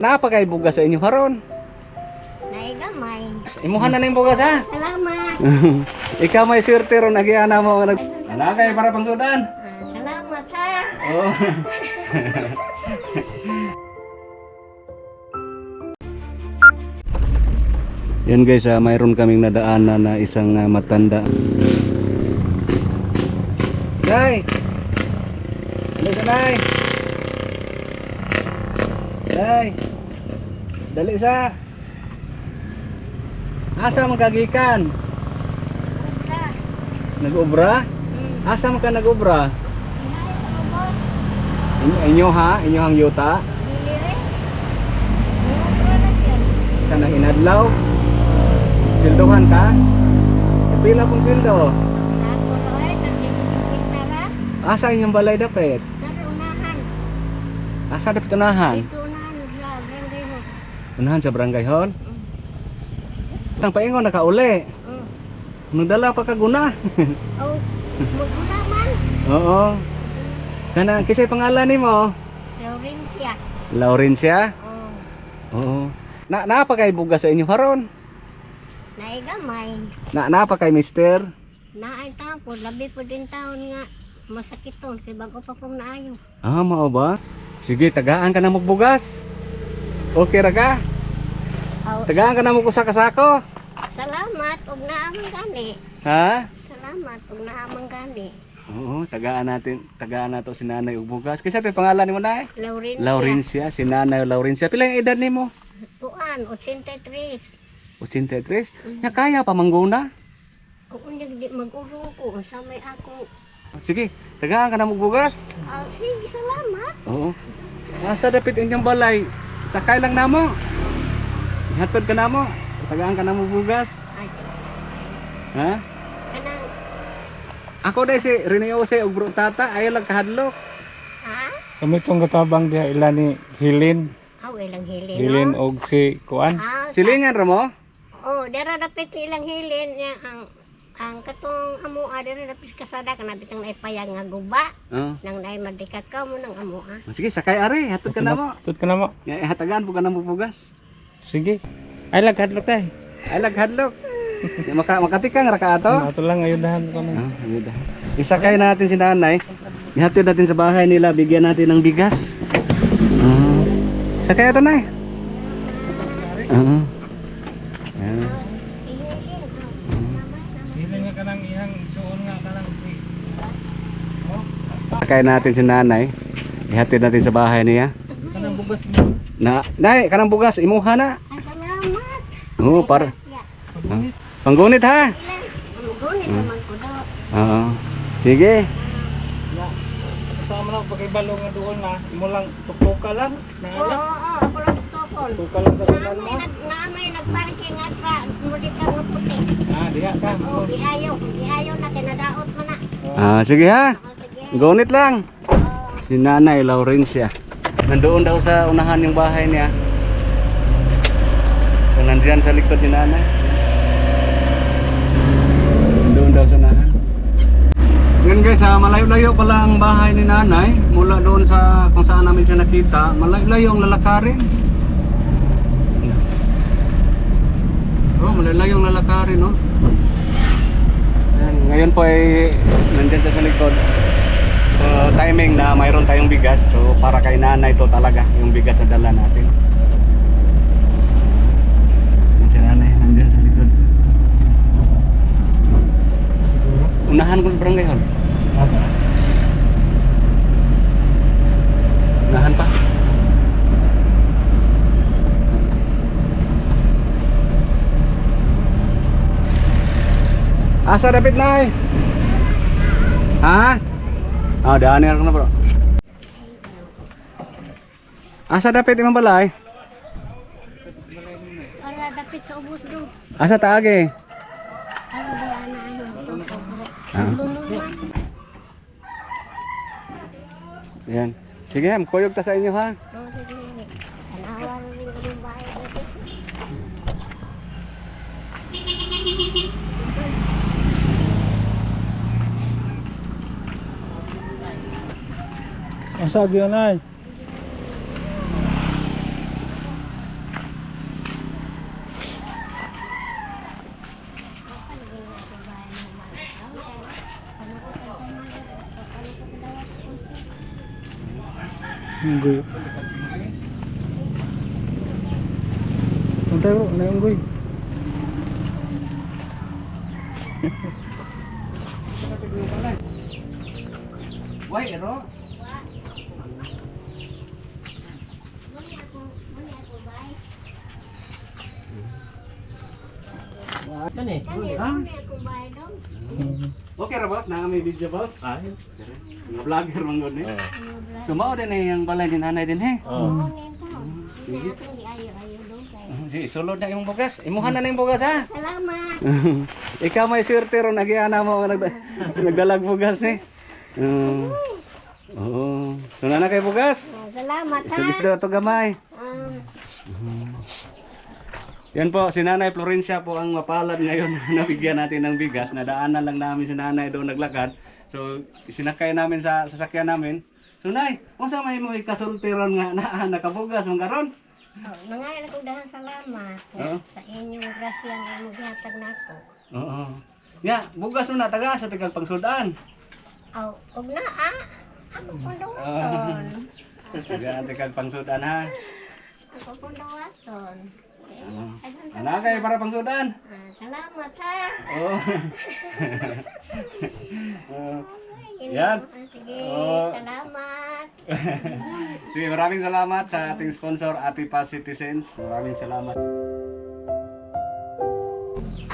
Napa kay bugas sa inyo haron? Naigamay. Imuhan na ning bugas ha. Salamat. Ikaw may swerte ron agiana mo nag Ana kay para pang sudan. Ah, Salamat ha. Oh. Yan guys, ah, mayroon kaming nadaanan na isang ah, matanda. Nay! Dali sa nay! Nay! Dali sa! Asa man kagikan? Basta. Nag-obra? Hmm. Asa man ka nag-obra? Inyo, inyo ha? Inyo hang yuta? Sa nang inadlaw? Silduhan ka? Pila kong sildo? Asa inyong balay? Narunahan. Asa dapit unahan? Dito unahan sa barangay mo. Unahan sa barangay hon? Ang paingon nakauli. Hmm. Nagdala pa kaguna. Oh, magulaman. Oo. Kana kisay pangalan nimo? Laurencia. Laurencia? Oh. Oo. Na naapa kay bugas sa inyo haron? Naigamay. Na naapa kay mister? Naay taon po. Labi po din taon nga. Masakit to. Kay bago pa pong naayo. Ah, mao ba? Sige, tagaan ka na magbugas. Okay ra ka? Oh, Tagaan ka na mo sa kasako. salamat. Huwag naamang gani. Ha? Salamat. Huwag naamang gani. Oo, tagaan natin, tagaan nato si Nanay ug bugas. Kisa to pangalan nimo nay? Laurencia. Laurencia, si Nanay Laurencia. Pila yung edad nimo? Tuan, 83. 83. Nya kaya pa mangguna? Kung di mag-uro ko, sa may ako. Sige, tagaan ka na magbugas. Ah, sige, salamat. Oo. Nasa dapit inyong balay. Sakay lang namo. Ihatod ka namo. Tagaan ka na magbugas. Ay, Ha? kanang, Ako dai si Rene Jose ug bro tata ayaw lang kahadlok. ha? Kami itong katabang diha ila ni Hilin. Ah, ilang hilin, Hilin no? og si Kuan. Ah, Silingan ra mo? Oh, dara dapit ilang hilin niya ang ang katong amo ah, dara dapit kasada kana bitang naipayang nga guba Oo. nang naay madikakaw mo ng amo ah. Sige, sakay ari, hatod ka namo. Tut ka na mo. Nga hatagan po ka na magbugas. Sige. Ay lag hadlok tay. Ay lag hadlok. Maka makatikang ra ka ato. Ato lang ayudahan ko na. Ah, ayun dah. Isakay natin si nanay. Ihatid natin sa bahay nila, bigyan natin ng bigas. Ah. Sakay ato. Ah. Nga kanang si Sakay natin si nanay. Ihatid natin sa bahay niya. kanang bugas mo. Na, nay, kanang bugas imuha na. Salamat. Oo, para ah. panggunit ha. Ang gunit naman ko daw. Oo. Sige. Kasama lang pagkibalo nga doon na imo lang tuktuka lang. Oo, oo, oo, ako lang tutokol. Tuktuka lang sa ulan mo. Naamay nag naamay nagparking at ra muli ka nga puti. Ah, diha ka. Oh, giayo, giayo na kinadaot mo na. Ah, sige ha. Gunit lang. Si Nanay Laurencia. Nandoon daw sa unahan yung bahay niya. So, nandiyan sa likod ni Nanay. Nandoon daw sa unahan. Yun guys, ha, malayo-layo pala ang bahay ni Nanay. Mula doon sa kung saan namin siya nakita. Malayo-layo ang lalakarin. Oh, malayo-layo ang lalakarin, no? Ayan, ngayon po ay nandiyan siya sa likod timing na mayroon tayong bigas. So para kay nanay to talaga yung bigas na dala natin. Yan si nanay nandiyan sa likod. Unahan ko sa barangay hall. Unahan pa. Asa dapat nay? Ha Ah, daan ko na bro. Asa dapat imong balay? Para dapit sa ubos do. Asa taagi? Ano ba ana ayo? Ah. Yan. Sige, kuyog ta sa inyo ha. Masag yun ay. Unggoy. Punta ko, na unggoy. Why, ero? Ah? muli ako bay dong. Okay ra boss, na may video boss. Ay. Mga vlogger man gud ni. Oh. So mao din eh ang balay din nanay din he. Oh. Ko. Sige. Sige. Ayo, ayo dong kay. Si sulod na yung bugas. Imuhan na na yung bugas ha. Salamat. Ikaw may swerte ron nagiana mo nagdalag bugas ni. Uh, Oo. So na na kay bugas. Oh, Salamat ha. Isda to gamay. Ah, Yan po, si Nanay Florencia po ang mapalad ngayon na nabigyan natin ng bigas. Nadaanan lang namin si Nanay doon naglakad. So, sinakay namin sa sasakyan namin. So, Nay, kung sa may mo ikasultiron nga na nakabugas mong karon? oh, nangayon ako dahan salamat. Oo. Sa inyong grasya nga mo gihatag nako. Oo. Ya, bugas mo na taga sa tagal pangsudaan. Aw, og na ah. Ako po dawaton. Taga tagal pangsudaan ha. Ako po daghang Ana kay para pangsudaan. Ah, salamat ha. Oo. Ay, Yan. ah, Sige, Oo. salamat. Sige, maraming salamat sa ating sponsor, Ati Pa Citizens. Maraming salamat.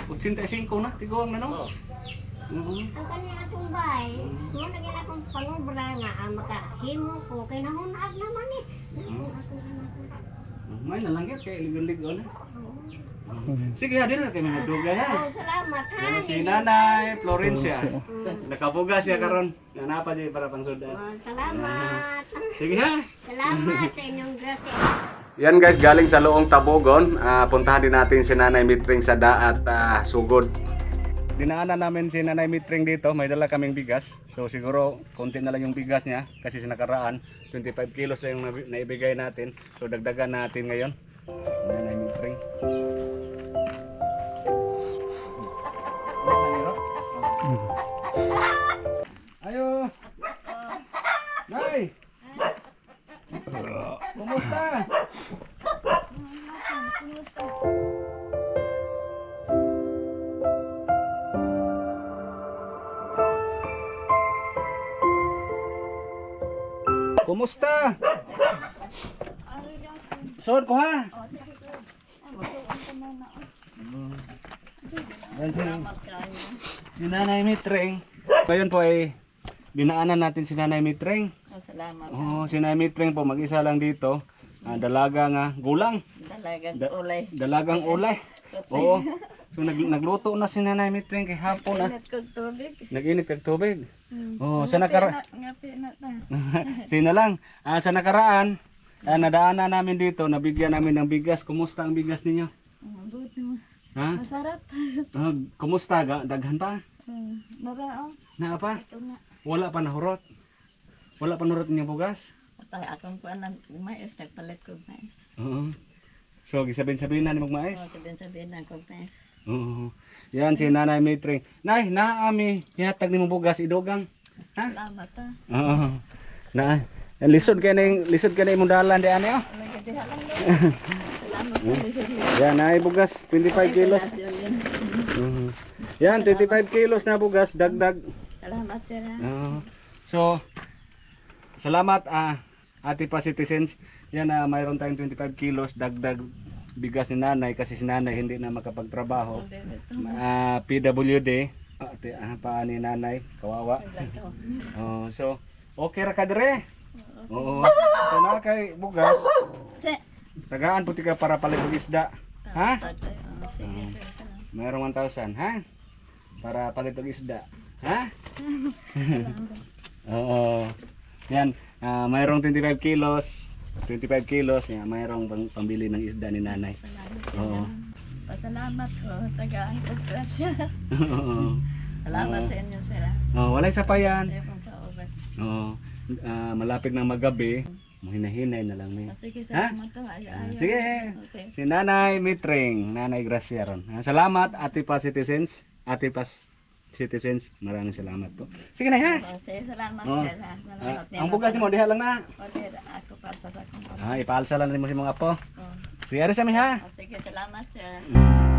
85 na, tiguang na no? Oo. Ang kanina akong bay, mo na gina akong pangobra nga ang makahimo ko kay nahunag naman eh. Nahunag ako nahunag. May nalanggit kay ligon-ligon na. Sige, ha, din na kami nagdugay ha. Oh, salamat ha. Yan si Nanay Florencia. Nakabugas siya karon. Nanapa di para pangsudan. Oh, salamat. Sige ha. Salamat sa inyong grasya. Yan guys, galing sa Loong Tabogon. Ah, puntahan din natin si Nanay Mitring sa Daat ah, Sugod. Dinaanan namin si Nanay Mitring dito. May dala kaming bigas. So siguro konti na lang yung bigas niya kasi sa nakaraan 25 kilos na yung naibigay natin. So dagdagan natin ngayon. Nanay Mitring. Sod ko ha. Yan si, si Nanay Mitreng. Ngayon po ay dinaanan natin si Nanay Mitreng. Salamat. Oo, si Nanay Mitreng po mag-isa lang dito. Ah, dalaga nga gulang. Dalagang Da- ulay. Dalagang ulay. Oo. So nag, nagluto na si Nanay Mitreng kay hapon na. Init kong tubig. Nag-init kag tubig. Oo, sa nakara Ngapi na ta. Sina lang. Ah, sa nakaraan, ah, nadaanan namin dito, nabigyan namin ng bigas. Kumusta ang bigas ninyo? Buti mo. Ha? Masarap. Ah, kumusta ga? Daghan pa? Hmm. Narao. Na pa? Ito nga. Wala pa nahurot. Wala pa nahurot niya bugas. Atay akong kuan ng mais. Nagpalit ko mais. Oo. So, gisabihin-sabihin na ni magmais. O, sabihin sabihin ng kong mais. Oo. Yan si Nanay Mitring. Nay, naami, ihatag ni mo bugas idogang. Ha? Salamat ha. Oo. Na, lisod kay na yung, lisod kay na imong dalan di po. Yan, nay bugas 25 kilos. Mhm. Yan, 25 kilos na bugas, dagdag. Salamat sir. Oo. so, salamat ah, Ate Pa Citizens. Yan, ah, mayroon tayong 25 kilos, dagdag bigas ni nanay kasi si nanay hindi na makapagtrabaho. Ah, PWD, ate, ah, pa ni nanay, kawawa. Oh, so, okay ra ka dire. Oo. So, na kay bugas, tagaan puti ka para palit og isda. Ha? Sige sir. Salamat. Mayroong 1,000, ha? Para palit og isda. Ha? Oo. Yan, ah, mayroong 25 kilos. 25 kilos, yan, mayroong pang, pambili ng isda ni nanay. Oo. Pasalamat ko. Tagaan ko grasya. Oo. Salamat sa inyo sir ha. Oh, walay pong kauban. Oo. Ah, malapit na magabi. Mahinahinay na lang may. O, Sige, salamat Ah, sige. O, sige. Si Nanay Mitring, Nanay Gracia ron. Ah, Salamat Ate Pa Citizens, Ate Pa citizens. Maraming salamat po. Sige na ha. Oh, sige, salamat Oh. Ah, Salamat ang bugas mo diha lang na. O, sir, ako para sa sakong Ah, ipaalsa lang mo si mga po. Oh, Sige, ari sa mi ha. oh, sige, salamat sir. Mm.